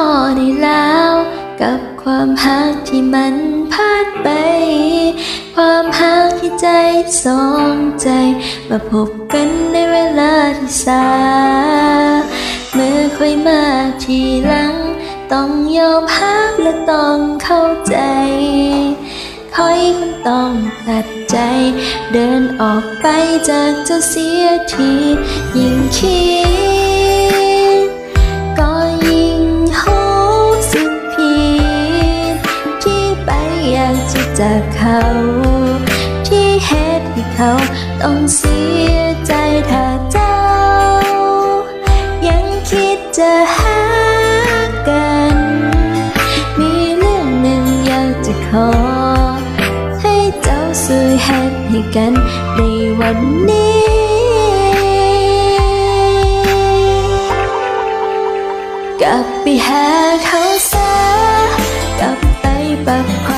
พอได้แล้ว กับความหักที่มันพลาดไป ความหักที่ใจสองใจ มาพบกันในเวลาที่สายเมื่อค่อยมาทีหลัง ต้องยอมหักและต้องเข้าใจคอยคนต้องตัดใจ เดินออกไปจากเจ้าเสียทียิ่งคิด จากเขา ที่เหตุให้เขาต้องเสียใจถ้าเจ้า ยังคิดจะหากัน มีเรื่องหนึ่งอยากจะขอ ให้เจ้าช่วยเหตุให้กันในวันนี้กลับไปหาเขาซะกลับไปปรับคว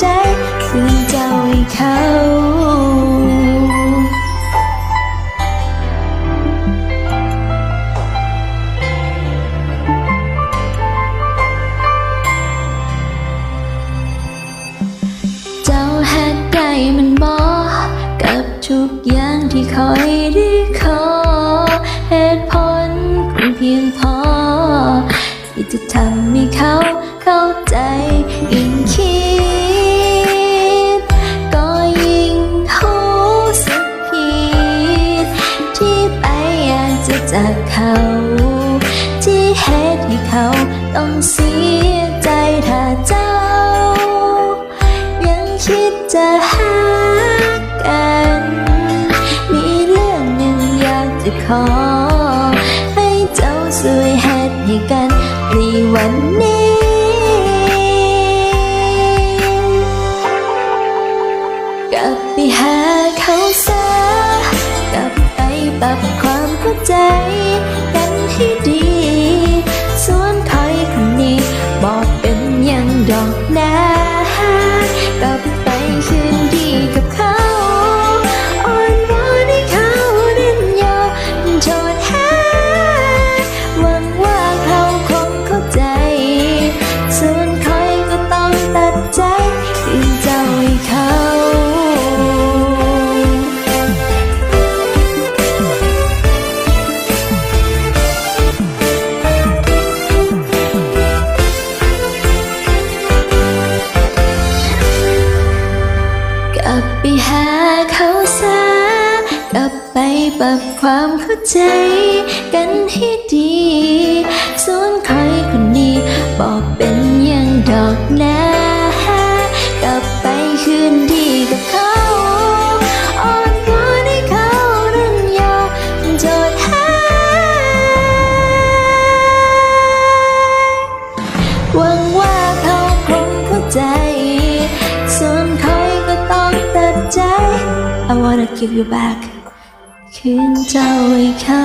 ใจคืนเจ้าให้เขาเจ้าหักได้มันบอกกับทุกอย่างที่คอยได้ขอเหตุผลคงเพียงพอ ที่จะทำให้เขาเข้าใจยิ่งคิด จากเขา ที่เหตุให้เขาต้องเสียใจถ้าเจ้า ยังคิดจะหากัน มีเรื่องหนึ่งอยากจะขอ ให้เจ้าช่วยเหตุให้กันในวันนี้กลับไปหาเขาซะกลับไปปรับ เข้าใจ รับความเข้าใจกันให้ดี ส่วนใครคนนี้บอกเป็นอยังดอกนะกลับไปคืนดีกับเขาอ่อนวอนให้เขาเรื่นยอโจทย์ให้หวังว่าเขาคงเข้าใจ ส่วนคอยก็ต้องตัดใจ I wanna give you back คืนเจ้าให้เขา